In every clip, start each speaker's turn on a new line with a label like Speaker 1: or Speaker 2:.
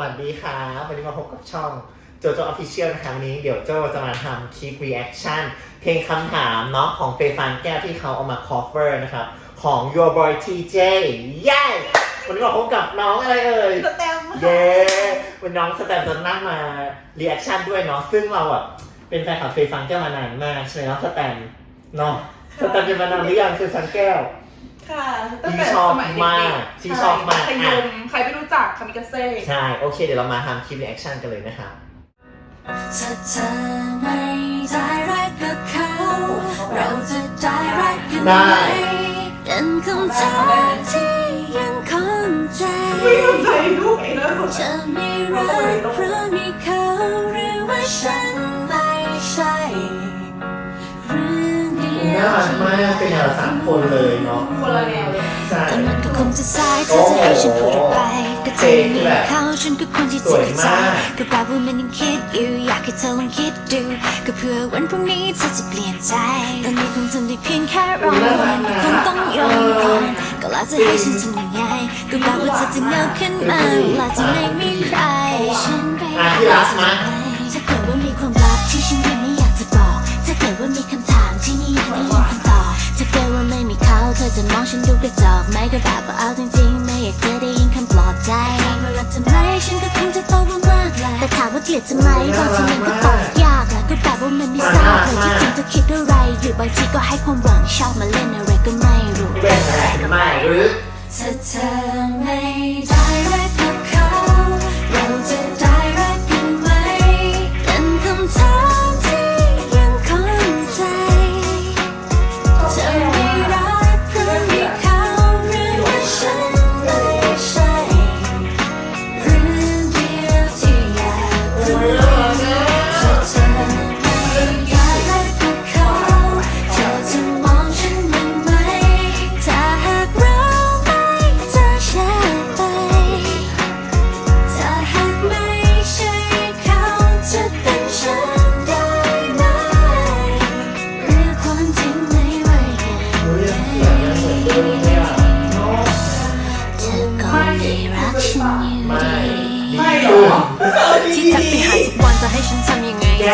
Speaker 1: วัสดีค่ะวันนี้มาพบกับช่องโจโจออฟฟิเชียลนะคะวันนี้เดี๋ยวโจจะมาทำคลิป reaction เพลงคำถามเนาะของเฟย์ฟานแก้วที่เขาเอามา cover นะครับของ Your Boy TJ เย้วันนี้มาพบกับน้องอะไรเอ่ย
Speaker 2: สแตมป์
Speaker 1: เย้วันน้องสแตมป์จะนั่งมา reaction ด้วยเนาะซึ่งเราอะเป็นแฟนคลับเฟย์ฟานแก้วมานานมากใช่ไหมเนาะสแตมป์เนาะสแตมป์เป็นมานานหรือยังคือฟันแก้ว
Speaker 2: ค่ะตั้งแต่
Speaker 1: ที่ชอบ
Speaker 2: สมัยเด็กๆ
Speaker 1: มากที่ชอบมาก
Speaker 2: ใครยมใครไม่รู้ จักคามิกาเซ่
Speaker 1: ใช่ โอเค เดี๋ยวเรามาทำคลิป reaction กันเลยนะครับ
Speaker 3: ถ้าเธอไม่ได้รักกับเขา เราจะได้รักกันไหม
Speaker 1: ได้
Speaker 3: เป็นคำถามที่ยังคงใจ
Speaker 2: ไม่เข้าใจลูกเองแล้ว
Speaker 3: จะไม่รักเพราะมีเขาหรือว่าฉันไม่ใช่เรื่องเดีย
Speaker 1: น่าวรักมากเป็นแนวสามคนเลยเนาะ
Speaker 2: คนละแนวเลย
Speaker 1: ใช่
Speaker 3: แต่มันก็คงจะสายถ้าจะให้ฉันพูดออกไป เธอไม่มีเขาฉันก็ควรที่จะเข้าใจก็แปลว่ามันยังคิดอยู่อยากให้เธอลองคิดดูก็เพื่อวันพรุ่งนี้เธอจะเปลี่ยนใจตอนนี้คงทำได้เพียงแค่รอมันคงต้องยอมก่อนก็แล้วจะให้ฉันทำยังไงก็แปลว่าเธอจะเงาขึ้นมาเวลาจะไม่มีใครฉันไป
Speaker 1: อะที่รักมา
Speaker 3: ถ้าเกิดว่ามีความลับที่ฉันยังไม่อยากจะบอกถ้าเกิดว่ามีคำถามที่ไม่อยากได้ยินคำตอบถ้าเกิดว่าไม่มีเขาเธอจะมองฉันดูกระจอกไหมก็แบบว่าเอาจริงๆไม่อยากจะได้ยิน ลอบใจถามว่ารักเธอไหมฉันก็คงจะตอบว่ามากแหละแต่ถามว่าเกลียดเธอไหมบางทีมันก็ตอบยากแหละก็แบบว่ามันไม่ทราบเลยที่จริงเธอคิดอะไรอยู่บางทีก็ให้ความหวังชอบมาเล่นอะไรก็ไม่รู้
Speaker 1: เป็นอะไรไม่หรือ
Speaker 3: ถ้าเธอไม่ได้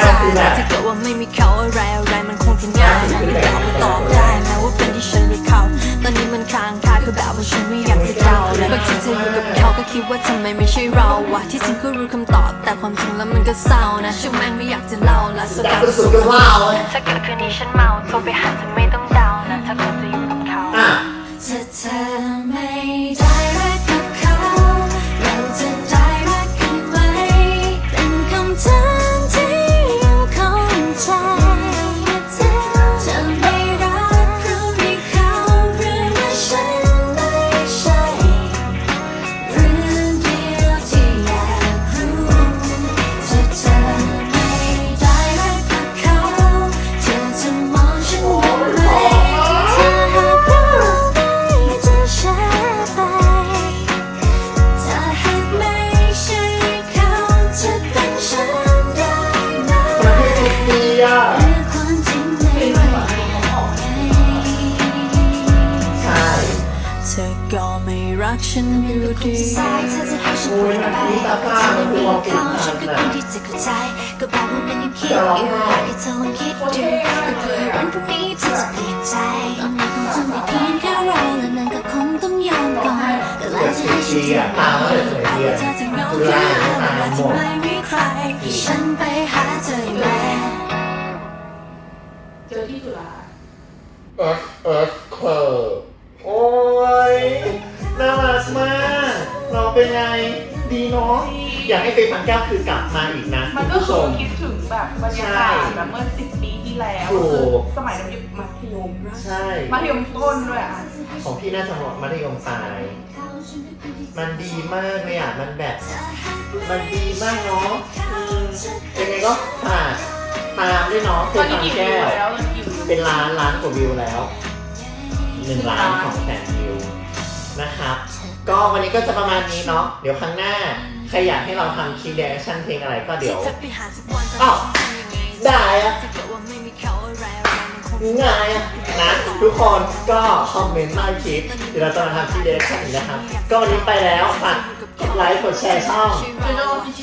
Speaker 3: ทำยังไง
Speaker 1: แก้
Speaker 3: ได้
Speaker 1: คือแบบ
Speaker 3: ถ้าเกิดว่าไม่มีเขาอะไรอะไรมันคงจะง่ายไม่ตอบไม่ตอบได้แม้ว่าเป็นที่ฉันหรือเขา ตอนนี้มันค้างคาคือแบบว่าฉันไม่อยากจะเดาแลยบางทีเธออยู่กับเขาก็คิดว่าทำไมไม่ใช่เราวะที่จริงก็รู้คำตอบ แต่ความจริงแล้วมันก็เศร้านะช่างแม่งไม่อยากจะเล่าละส
Speaker 1: ดั
Speaker 3: กายก็
Speaker 1: สุดก็ว้าวเลย
Speaker 3: ถ้าเกิดคืนนี้ฉันเมาโทรไปหา ก็ไม่รักฉันอยู่ดีเธอจะให้ฉันพูดไปก็เธอไม่มีเขาฉันก็ควรที่จะเข้าใจ ก็บอกว่ามันยังคิดอยู่อยากให้เธอลองคิดดูก็เพื่อวันพรุ่งนี้เธอจะเปลี่ยนใจตอนนี้คงทำได้เพียงแค่เรอและมันก็คงต้องยอมก่อนก็แล้วจะให้ฉันทำยังไงเอาเธอจะเหงาแค่เวลาที่ไม่มีใครให้ฉันไปหาเธออยู่แล้ว
Speaker 2: เจอที่จุฬา
Speaker 1: เอฟเอฟเคอร์ โอ้ยน่ารักมาก เราเป็นไง ดีเนาะ อยากให้เฟย์ฟันแก้วคือกลับมาอีกนะ
Speaker 2: มันก็
Speaker 1: คุณผู้ช
Speaker 2: คือ
Speaker 1: ม
Speaker 2: คิดถึงแบบบรรยากาศแบบเมื่อสิบปีที่แล้ว
Speaker 1: ถูก
Speaker 2: คือสมัยเราอยู่มัธยม
Speaker 1: ใช่
Speaker 2: มัธยมต้นด้วยอะ
Speaker 1: ของพี่น่าจะมัธยมปลาย มันดีมากเลยอะ มันแบบ มันดีมากเนาะอืมยังไงก็ฝากตามด้วยเนาะเฟ
Speaker 2: ตอน
Speaker 1: ย์
Speaker 2: นี้
Speaker 1: ฟัน
Speaker 2: กี่วิ
Speaker 1: แก้
Speaker 2: ว
Speaker 1: ว
Speaker 2: แล้วตอนนี้กี่วิว
Speaker 1: เป็นล้านล้านกว่าวิวแล้ว หนึ่งล้านสองแสนวิวนะครับ ก็วันนี้ก็จะประมาณนี้เนาะเดี๋ยวครั้งหน้า ใครอยากให้เราทำคลิปเดเรคชั่นเพลงอะไรก็เดี๋ยวอ้าวได้อะง่ายอะนะทุกคนก็คอมเมนต์ใต้คลิปเดี๋ยวเราจะมาทำคลิปเดเรคชั่นอีกนะครับ ก็วันนี้ไปแล้วฝากกดไลค์กดแชร์ช่อง
Speaker 2: โจโจฟิช